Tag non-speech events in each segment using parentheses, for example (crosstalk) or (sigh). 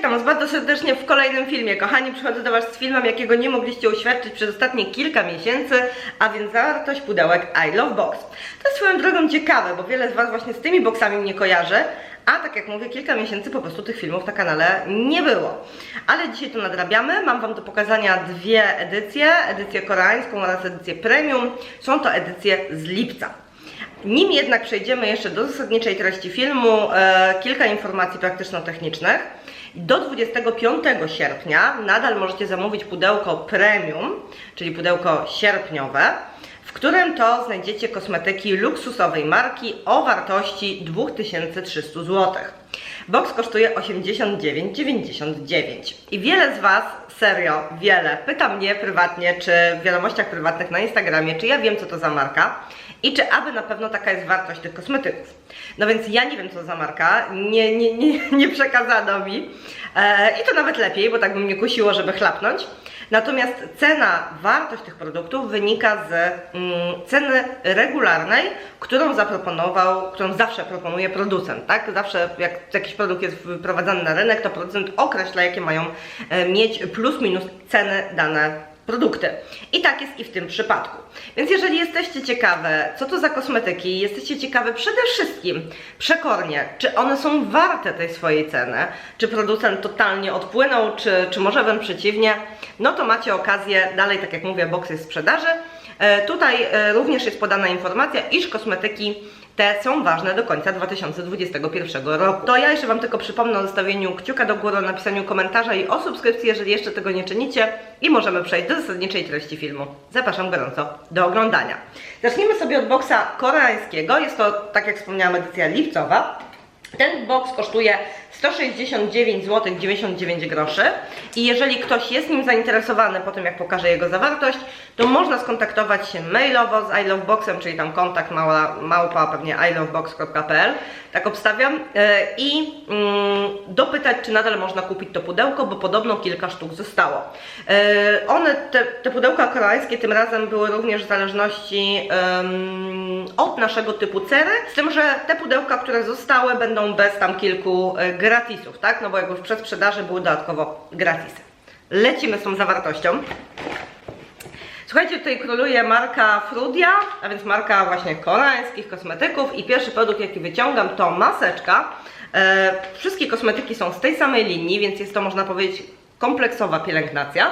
witam Was bardzo serdecznie w kolejnym filmie. Kochani, przychodzę do Was z filmem, jakiego nie mogliście uświadczyć przez ostatnie kilka miesięcy, a więc zawartość pudełek I Love Box. To jest swoją drogą ciekawe, bo wiele z Was właśnie z tymi boksami mnie kojarzy, a tak jak mówię, kilka miesięcy po prostu tych filmów na kanale nie było. Ale dzisiaj to nadrabiamy. Mam Wam do pokazania dwie edycje, edycję koreańską oraz edycję premium. Są to edycje z lipca. Nim jednak przejdziemy jeszcze do zasadniczej treści filmu, e, kilka informacji praktyczno-technicznych. Do 25 sierpnia nadal możecie zamówić pudełko premium, czyli pudełko sierpniowe, w którym to znajdziecie kosmetyki luksusowej marki o wartości 2300 zł. Box kosztuje 89,99 i wiele z Was, serio, wiele, pyta mnie prywatnie, czy w wiadomościach prywatnych na Instagramie, czy ja wiem co to za marka i czy aby na pewno taka jest wartość tych kosmetyków. No więc ja nie wiem co za marka, nie, nie, nie, (laughs) nie przekazano mi e, i to nawet lepiej, bo tak by mnie kusiło, żeby chlapnąć. Natomiast cena, wartość tych produktów wynika z mm, ceny regularnej, którą zaproponował, którą zawsze proponuje producent, tak? Zawsze jak jakiś produkt jest wyprowadzany na rynek, to producent określa, jakie mają e, mieć plus minus ceny dane produkty. I tak jest i w tym przypadku. Więc jeżeli jesteście ciekawe, co to za kosmetyki, jesteście ciekawe przede wszystkim przekornie, czy one są warte tej swojej ceny, czy producent totalnie odpłynął, czy, czy może wręcz przeciwnie, no to macie okazję, dalej tak jak mówię, w sprzedaży. E, tutaj e, również jest podana informacja, iż kosmetyki te są ważne do końca 2021 roku. To ja jeszcze Wam tylko przypomnę o zostawieniu kciuka do góry, napisaniu komentarza i o subskrypcji, jeżeli jeszcze tego nie czynicie i możemy przejść do zasadniczej treści filmu. Zapraszam gorąco do oglądania. Zacznijmy sobie od boksa koreańskiego. Jest to, tak jak wspomniałam, edycja lipcowa. Ten box kosztuje 169 zł 99 groszy. I jeżeli ktoś jest nim zainteresowany po tym jak pokażę jego zawartość, to można skontaktować się mailowo z iloveboxem, czyli tam kontakt mała, małpa pewnie ilovebox.pl, tak obstawiam. E, i mm, dopytać czy nadal można kupić to pudełko, bo podobno kilka sztuk zostało. E, one, te, te pudełka koreańskie tym razem były również w zależności od naszego typu cery, z tym, że te pudełka, które zostały będą bez tam kilku e, gratisów, tak? No bo jakby w przedsprzedaży były dodatkowo gratisy. Lecimy z tą zawartością. Słuchajcie, tutaj króluje marka Frudia, a więc marka właśnie koreańskich kosmetyków i pierwszy produkt jaki wyciągam to maseczka. E, wszystkie kosmetyki są z tej samej linii, więc jest to można powiedzieć kompleksowa pielęgnacja.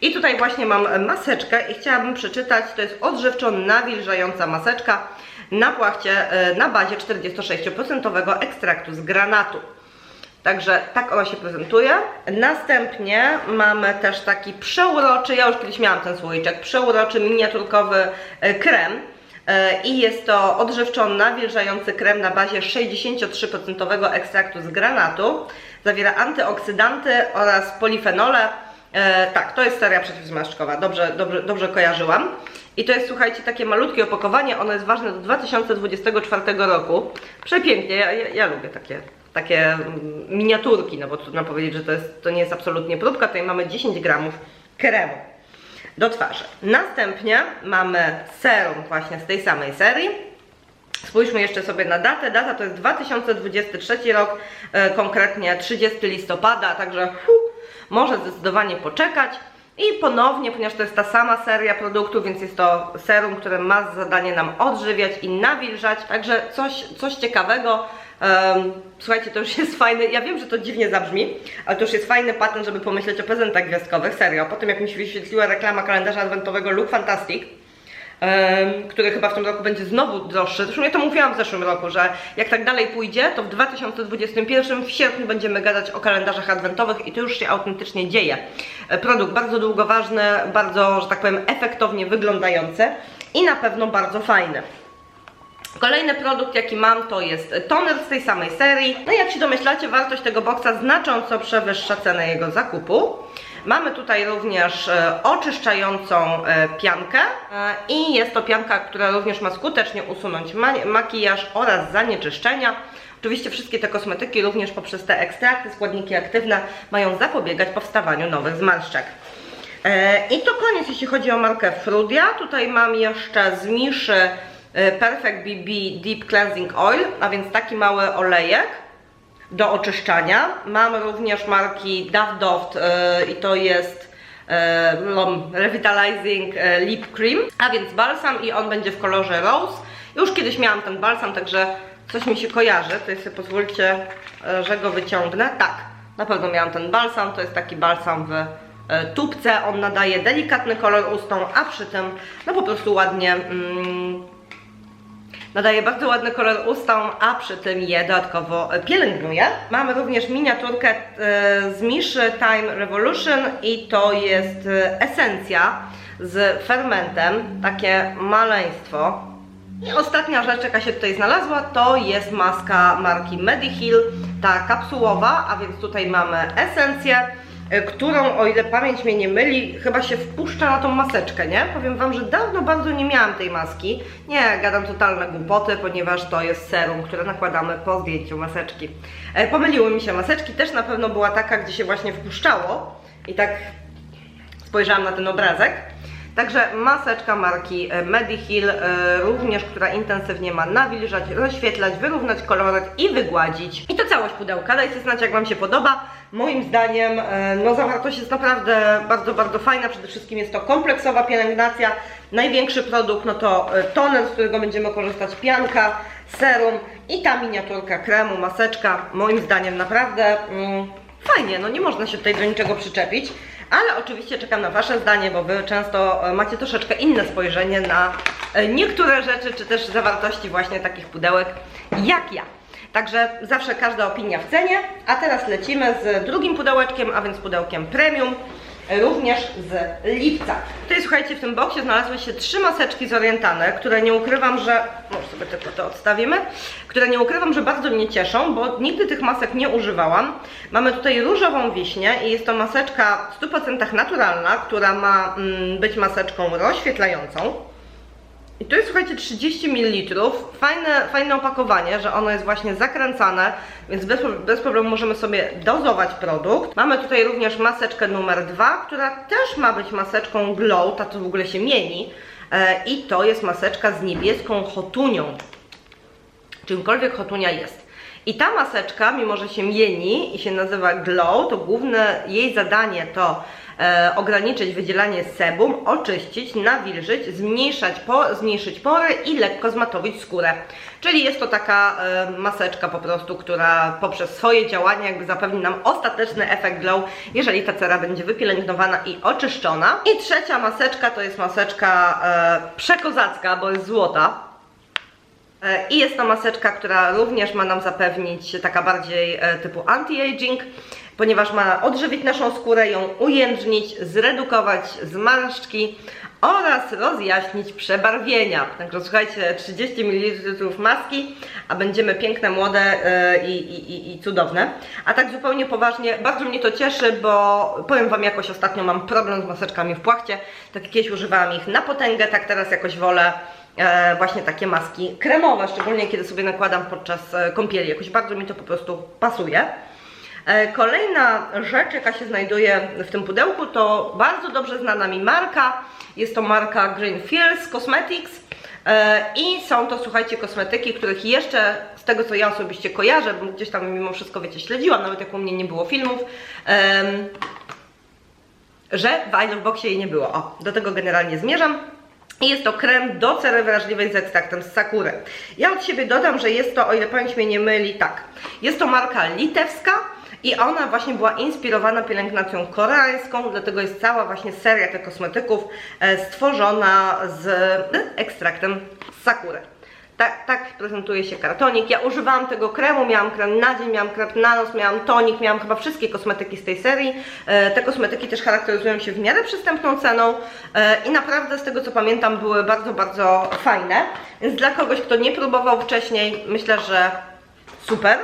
I tutaj właśnie mam maseczkę i chciałabym przeczytać, to jest odżywczo nawilżająca maseczka na płachcie e, na bazie 46% ekstraktu z granatu. Także tak ona się prezentuje. Następnie mamy też taki przeuroczy, ja już kiedyś miałam ten słoiczek, przeuroczy miniaturkowy e, krem. E, I jest to odżywczo nawilżający krem na bazie 63% ekstraktu z granatu. Zawiera antyoksydanty oraz polifenole. E, tak, to jest seria przeciwzmarszczkowa, dobrze, dobrze, dobrze kojarzyłam. I to jest, słuchajcie, takie malutkie opakowanie, ono jest ważne do 2024 roku. Przepięknie, ja, ja, ja lubię takie, takie mm, miniaturki, no bo trudno powiedzieć, że to, jest, to nie jest absolutnie próbka. Tutaj mamy 10 gramów kremu do twarzy. Następnie mamy serum właśnie z tej samej serii. Spójrzmy jeszcze sobie na datę. Data to jest 2023 rok, e, konkretnie 30 listopada, także hu, może zdecydowanie poczekać. I ponownie, ponieważ to jest ta sama seria produktów, więc jest to serum, które ma za zadanie nam odżywiać i nawilżać. Także coś, coś ciekawego. Um, słuchajcie, to już jest fajny. Ja wiem, że to dziwnie zabrzmi, ale to już jest fajny patent, żeby pomyśleć o prezentach gwiazdkowych. Serio. Po tym, jak mi się wyświetliła reklama kalendarza adwentowego Look Fantastic, um, który chyba w tym roku będzie znowu droższy. Zresztą ja to mówiłam w zeszłym roku, że jak tak dalej pójdzie, to w 2021 w sierpniu będziemy gadać o kalendarzach adwentowych i to już się autentycznie dzieje. E, Produkt bardzo długoważny, bardzo, że tak powiem, efektownie wyglądający i na pewno bardzo fajny. Kolejny produkt, jaki mam, to jest toner z tej samej serii. No i jak się domyślacie, wartość tego boksa znacząco przewyższa cenę jego zakupu. Mamy tutaj również e, oczyszczającą e, piankę e, i jest to pianka, która również ma skutecznie usunąć ma- makijaż oraz zanieczyszczenia. Oczywiście wszystkie te kosmetyki również poprzez te ekstrakty, składniki aktywne mają zapobiegać powstawaniu nowych zmarszczek. I to koniec, jeśli chodzi o markę Frudia. Tutaj mam jeszcze z Miszy Perfect BB Deep Cleansing Oil, a więc taki mały olejek. do oczyszczania. Mam również marki Daft e, i to jest e, Lom Revitalizing e, Lip Cream, a więc balsam i on będzie w kolorze rose. Już kiedyś miałam ten balsam, także coś mi się kojarzy. Tutaj sobie pozwólcie, e, że go wyciągnę. Tak, na pewno miałam ten balsam. To jest taki balsam w e, tubce. On nadaje delikatny kolor ustom, a przy tym no po prostu ładnie mm, Nadaje bardzo ładny kolor ustom, a przy tym je dodatkowo pielęgnuje. Mamy również miniaturkę e, z Miszy Time Revolution i to jest e, esencja z fermentem, takie maleństwo. I ostatnia rzecz, jaka się tutaj znalazła, to jest maska marki Mediheal, ta kapsułowa, a więc tutaj mamy esencję, którą, o ile pamięć mnie nie myli, chyba się wpuszcza na tą maseczkę, nie? Powiem Wam, że dawno bardzo nie miałam tej maski. Nie, gadam totalne głupoty, ponieważ to jest serum, które nakładamy po zdjęciu maseczki. E, Pomyliły mi się maseczki, też na pewno była taka, gdzie się właśnie wpuszczało i tak spojrzałam na ten obrazek. Także maseczka marki e, Mediheal, e, również, która intensywnie ma nawilżać, rozświetlać, wyrównać koloryt i wygładzić. I to całość pudełka. Dajcie znać, jak Wam się podoba. Moim zdaniem, e, no zawartość jest naprawdę bardzo, bardzo fajna. Przede wszystkim jest to kompleksowa pielęgnacja. Największy produkt, no to toner, z którego będziemy korzystać, pianka, serum i ta miniaturka kremu, maseczka. Moim zdaniem naprawdę mm, fajnie, no nie można się tutaj do niczego przyczepić. Ale oczywiście czekam na Wasze zdanie, bo Wy często e, macie troszeczkę inne spojrzenie na e, niektóre rzeczy, czy też zawartości właśnie takich pudełek jak ja. Także zawsze każda opinia w cenie. A teraz lecimy z drugim pudełeczkiem, a więc pudełkiem premium, również z lipca. Tutaj słuchajcie, w tym boksie znalazły się trzy maseczki zorientane, które nie ukrywam, że. Może sobie tylko to odstawimy. Które nie ukrywam, że bardzo mnie cieszą, bo nigdy tych masek nie używałam. Mamy tutaj różową wiśnię i jest to maseczka w 100% naturalna, która ma mm, być maseczką rozświetlającą. I to jest, słuchajcie, 30 ml. Fajne, fajne opakowanie, że ono jest właśnie zakręcane, więc bez, bez problemu możemy sobie dozować produkt. Mamy tutaj również maseczkę numer 2, która też ma być maseczką Glow, ta to w ogóle się mieni. E, I to jest maseczka z niebieską hotunią. Czymkolwiek hotunia jest. I ta maseczka, mimo że się mieni i się nazywa Glow, to główne jej zadanie to e, ograniczyć wydzielanie sebum, oczyścić, nawilżyć, zmniejszać po, zmniejszyć pory i lekko zmatowić skórę. Czyli jest to taka e, maseczka po prostu, która poprzez swoje działanie jakby zapewni nam ostateczny efekt glow, jeżeli ta cera będzie wypielęgnowana i oczyszczona. I trzecia maseczka to jest maseczka e, przekozacka, bo jest złota. E, I jest to maseczka, która również ma nam zapewnić taka bardziej e, typu anti-aging, ponieważ ma odżywić naszą skórę, ją ujędrnić, zredukować zmarszczki oraz rozjaśnić przebarwienia. Także słuchajcie, 30 ml maski, a będziemy piękne, młode e, i, i, i, cudowne. A tak zupełnie poważnie, bardzo mnie to cieszy, bo powiem Wam, jakoś ostatnio mam problem z maseczkami w płachcie. Tak kiedyś używałam ich na potęgę, tak teraz jakoś wolę właśnie takie maski kremowe, szczególnie kiedy sobie nakładam podczas e, kąpieli. Jakoś bardzo mi to po prostu pasuje. E, Kolejna rzecz, jaka się znajduje w tym pudełku, to bardzo dobrze znana mi marka. Jest to marka Greenfields Cosmetics. E, I są to, słuchajcie, kosmetyki, których jeszcze z tego, co ja osobiście kojarzę, bo gdzieś tam mimo wszystko, wiecie, śledziłam, nawet jak u mnie nie było filmów, że w Boxie jej nie było. O, do tego generalnie zmierzam. Jest to krem do cery wrażliwej z ekstraktem z sakury. Ja od siebie dodam, że jest to, o ile pamięć mnie nie myli, tak. Jest to marka litewska i ona właśnie była inspirowana pielęgnacją koreańską, dlatego jest cała właśnie seria tych kosmetyków e, stworzona z e, ekstraktem z sakury. Tak, tak prezentuje się kartonik. Ja używałam tego kremu, miałam krem na dzień, miałam krem na noc, miałam tonik, miałam chyba wszystkie kosmetyki z tej serii. E, te kosmetyki też charakteryzują się w miarę przystępną ceną e, i naprawdę z tego co pamiętam były bardzo, bardzo fajne. Więc dla kogoś, kto nie próbował wcześniej, myślę, że super.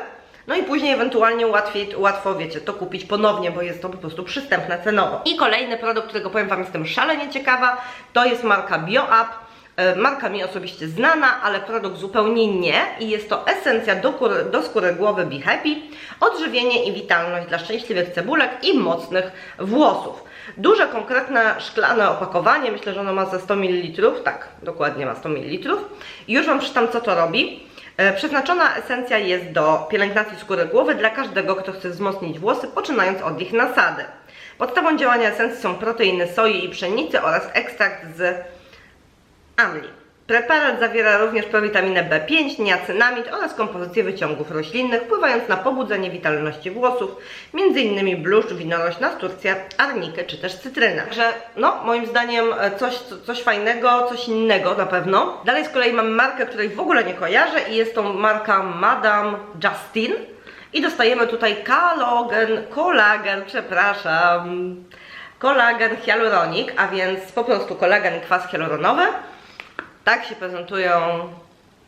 No i później ewentualnie łatwiej, łatwo, wiecie, to kupić ponownie, bo jest to po prostu przystępne cenowo. I kolejny produkt, którego powiem Wam, jestem szalenie ciekawa, to jest marka BioUp. E, Marka mi osobiście znana, ale produkt zupełnie nie i jest to esencja do, kury, do skóry głowy Be Happy, odżywienie i witalność dla szczęśliwych cebulek i mocnych włosów. Duże, konkretne, szklane opakowanie, myślę, że ono ma ze 100 ml, tak, dokładnie ma 100 ml. Już Wam przeczytam, co to robi. E, Przeznaczona esencja jest do pielęgnacji skóry głowy dla każdego, kto chce wzmocnić włosy, poczynając od ich nasady. Podstawą działania esencji są proteiny soi i pszenicy oraz ekstrakt z amli. Preparat zawiera również prowitaminę B5, niacinamid oraz kompozycję wyciągów roślinnych, wpływając na pobudzenie witalności włosów, m.in. bluszcz, winorośl, nasturcję, arnikę czy też cytrynę. Także no, moim zdaniem e, coś, coś fajnego, coś innego na pewno. Dalej z kolei mamy markę, której w ogóle nie kojarzę i jest to marka Madame Justin. I dostajemy tutaj kalogen, kolagen, przepraszam, kolagen hialuronik, a więc po prostu kolagen i kwas hialuronowy. Tak się prezentują,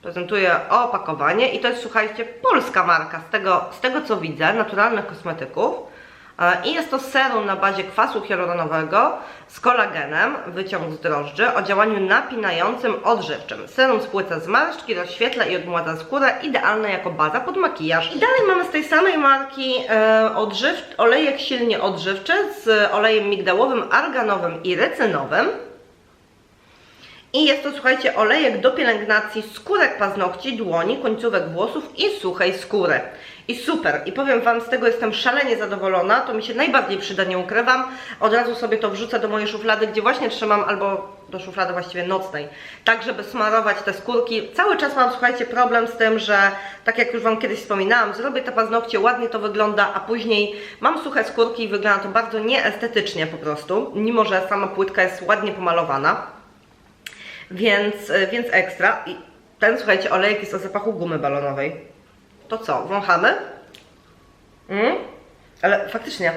prezentuje opakowanie i to jest, słuchajcie, polska marka z tego, z tego co widzę, naturalnych kosmetyków. E, I jest to serum na bazie kwasu hialuronowego z kolagenem, wyciąg z drożdży o działaniu napinającym, odżywczym. Serum spłyca zmarszczki, rozświetla i odmładza skórę, idealne jako baza pod makijaż. I dalej mamy z tej samej marki e, odżyw, olejek silnie odżywczy z olejem migdałowym, arganowym i rycynowym. I jest to, słuchajcie, olejek do pielęgnacji skórek paznokci, dłoni, końcówek włosów i suchej skóry. I super. I powiem Wam, z tego jestem szalenie zadowolona. To mi się najbardziej przyda, nie ukrywam. Od razu sobie to wrzucę do mojej szuflady, gdzie właśnie trzymam, albo do szuflady właściwie nocnej. Tak, żeby smarować te skórki. Cały czas mam, słuchajcie, problem z tym, że tak jak już Wam kiedyś wspominałam, zrobię te paznokcie, ładnie to wygląda, a później mam suche skórki i wygląda to bardzo nieestetycznie po prostu. Mimo, że sama płytka jest ładnie pomalowana więc, więc ekstra. I ten, słuchajcie, olejek jest o zapachu gumy balonowej. To co, wąchamy? Mm? Ale faktycznie,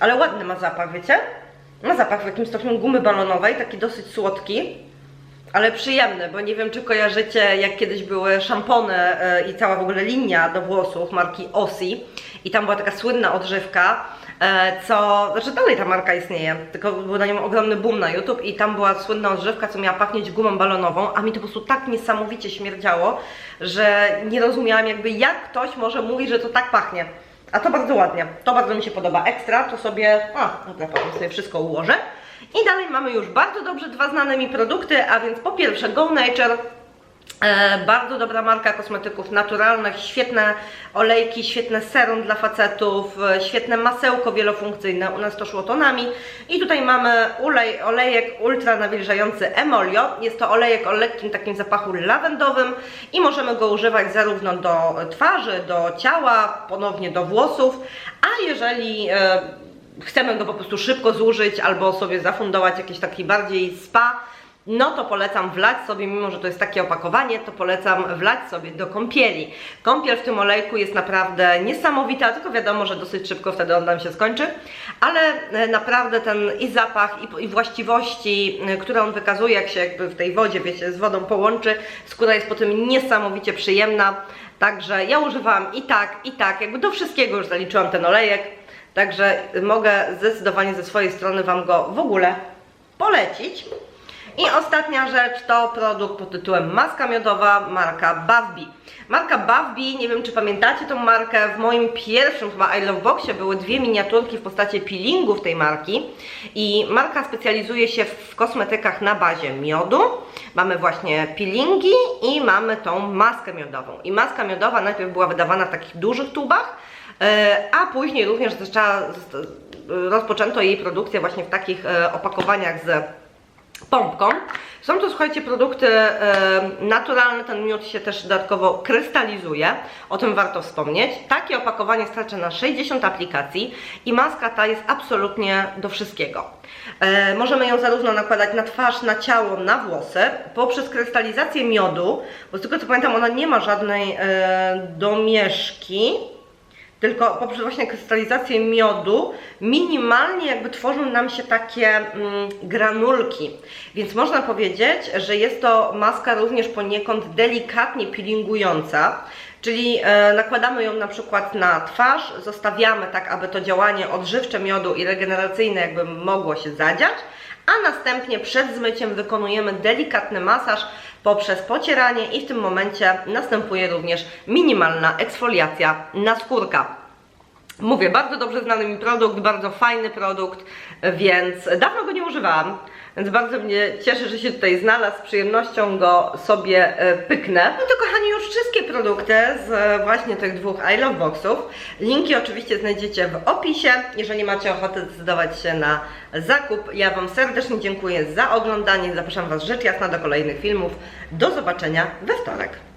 ale ładny ma zapach, wiecie? Ma zapach w jakimś stopniu gumy balonowej, taki dosyć słodki, ale przyjemny, bo nie wiem, czy kojarzycie, jak kiedyś były szampony yy, i cała w ogóle linia do włosów marki Ossi i tam była taka słynna odżywka, E, co, znaczy dalej ta marka istnieje, tylko był na nią ogromny boom na YouTube i tam była słynna odżywka, co miała pachnieć gumą balonową, a mi to po prostu tak niesamowicie śmierdziało, że nie rozumiałam jakby jak ktoś może mówić, że to tak pachnie. A to bardzo ładnie, to bardzo mi się podoba. Ekstra to sobie, a dobra, potem sobie wszystko ułożę. I dalej mamy już bardzo dobrze dwa znane mi produkty, a więc po pierwsze Go Nature bardzo dobra marka kosmetyków naturalnych, świetne olejki, świetne serum dla facetów, e, świetne masełko wielofunkcyjne, u nas to szło tonami. I tutaj mamy olej, olejek ultra nawilżający Emolio. Jest to olejek o lekkim takim zapachu lawendowym i możemy go używać zarówno do twarzy, do ciała, ponownie do włosów, a jeżeli e, chcemy go po prostu szybko zużyć albo sobie zafundować jakiś taki bardziej spa, no to polecam wlać sobie, mimo że to jest takie opakowanie, to polecam wlać sobie do kąpieli. Kąpiel w tym olejku jest naprawdę niesamowita, tylko wiadomo, że dosyć szybko wtedy on nam się skończy, ale e, naprawdę ten i zapach, i, właściwości, e, które on wykazuje, jak się jakby w tej wodzie, wiecie, z wodą połączy, skóra jest po tym niesamowicie przyjemna, także ja używałam i tak, i tak, jakby do wszystkiego już zaliczyłam ten olejek, także mogę zdecydowanie ze swojej strony Wam go w ogóle polecić. I ostatnia rzecz to produkt pod tytułem maska miodowa marka Bavbi. Marka Bavbi, nie wiem czy pamiętacie tą markę, w moim pierwszym chyba I Love Boxie były dwie miniaturki w postaci peelingów tej marki i marka specjalizuje się w kosmetykach na bazie miodu. Mamy właśnie peelingi i mamy tą maskę miodową. I maska miodowa najpierw była wydawana w takich dużych tubach, e, a później również zaczęła, rozpoczęto jej produkcję właśnie w takich e, opakowaniach z pompką. Są to, słuchajcie, produkty naturalne, ten miód się też dodatkowo krystalizuje, o tym warto wspomnieć. Takie opakowanie starczy na 60 aplikacji i maska ta jest absolutnie do wszystkiego. E, możemy ją zarówno nakładać na twarz, na ciało, na włosy, poprzez krystalizację miodu, bo z tego co pamiętam ona nie ma żadnej e, domieszki, tylko poprzez właśnie krystalizację miodu minimalnie jakby tworzą nam się takie mm, granulki. Więc można powiedzieć, że jest to maska również poniekąd delikatnie peelingująca, czyli e, nakładamy ją na przykład na twarz, zostawiamy tak, aby to działanie odżywcze miodu i regeneracyjne jakby mogło się zadziać, a następnie przed zmyciem wykonujemy delikatny masaż poprzez pocieranie i w tym momencie następuje również minimalna eksfoliacja naskórka. Mówię, bardzo dobrze znany mi produkt, bardzo fajny produkt, więc dawno go nie używałam. Więc bardzo mnie cieszę, że się tutaj znalazł. Z przyjemnością go sobie e, pyknę. No to kochani, już wszystkie produkty z e, właśnie tych dwóch I Love Boxów. Linki oczywiście znajdziecie w opisie. Jeżeli macie ochotę zdecydować się na zakup, ja Wam serdecznie dziękuję za oglądanie. Zapraszam Was rzecz jasna do kolejnych filmów. Do zobaczenia we wtorek.